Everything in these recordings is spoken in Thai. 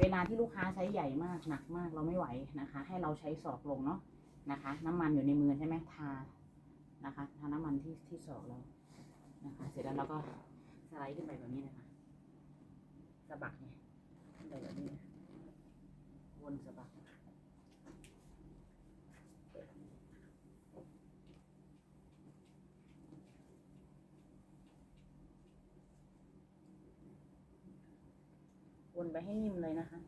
เวลาที่ลูกค้าใช้ใหญ่มากหนักมากเราไม่ไหวนะคะ ให้เราใช้ศอกลงเนาะนะคะ น้ำมันอยู่ในมือใช่ไหมทานะคะทาน้ำมันที่ที่ศอกเรานะคะ เสร็จแล้วเราก็สไลด์ขึ้นไปแบบนี้นะคะสะบักเนี่ยขึ้นไปแบบนี้วนสะบักว นไปให้นิ่มเลยนะคะ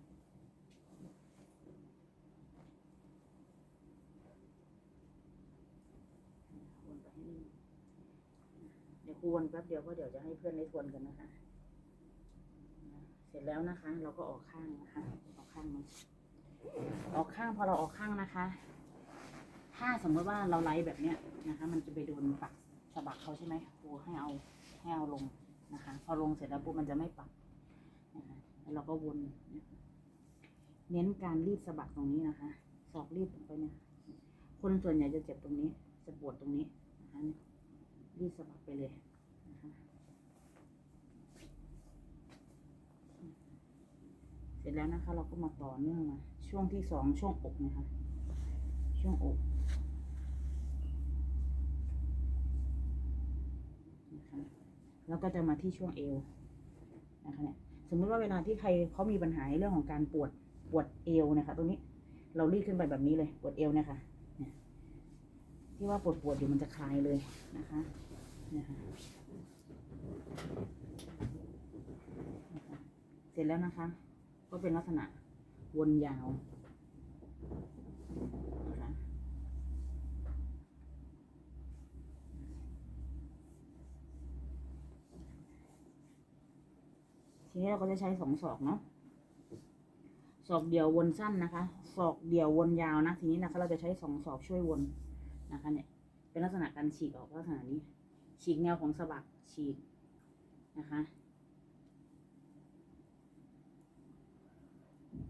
วนไปให้นิ่มเดี๋ยวคูวนแป๊บเดียวเพราะเดี๋ยวจะให้เพื่อนได้ทวนกันนะคะ เสร็จแล้วนะคะ เราก็ออกข้างนะคะ ออกข้างมาออกข้างพอเราออกข้างนะคะ ถ้าสมมติว่าเราไลฟ์แบบเนี้ยนะคะ มันจะไปโดนปักสะบักเขาใช่ไหมครูให้เอาให้เอาลงนะคะ พอลงเสร็จแล้วปุ๊บมันจะไม่ปักนะคะแล้วเรา ก็วนเน้นการรีดสะบักตรงนี้นะคะสอกรีดลงไปเนี่ยคนส่วนใหญ่จะเจ็บตรงนี้ จะปวดตรงนี้นะคะรีดสะบักไปเลยนะคะเสร็จแล้วนะคะ เราก็มาต่อเนื่องมาช่วงที่สองช่วงอกนะคะ ช่วงอกนะคะแล้วก็จะมาที่ช่วงเอวนะคะเนี่ย สมมติว่าเวลาที่ใครเขามีปัญหาในเรื่องของการปวดปวดเอวนะคะตรงนี้เรารีดขึ้นไปแบบนี้เลยปวดเอวนะคะเนี่ยที่ว่าปวดปวดอยู่มันจะคลายเลยนะคะเนี่ยค่ะนะคะเสร็จแล้วนะคะ ก็เป็นลักษณะวนยาวนะคะ ทีนี้เราก็จะใช้สองศอกเนาะศอกเดียววนสั้นนะคะศอกเดียววนยาวนะ ทีนี้นะคะเราจะใช้สองศอกช่วยวนนะคะเนี่ยเป็นลักษณะการฉีกออกลักษณะนี้ ฉีกแนวของสะบักฉีกนะคะ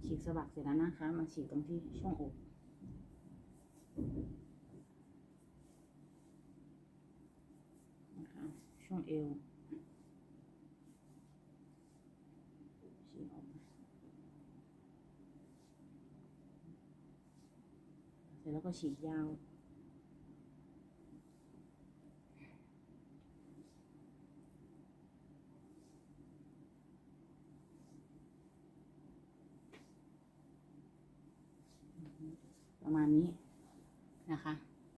ฉีกสะบักเสร็จแล้วนะคะ มาฉีกตรงที่ช่วงอกนะคะช่วงเอวฉีกออกมาเส ร็จแล้วก็ฉีดยาว ประมาณนี้นะคะ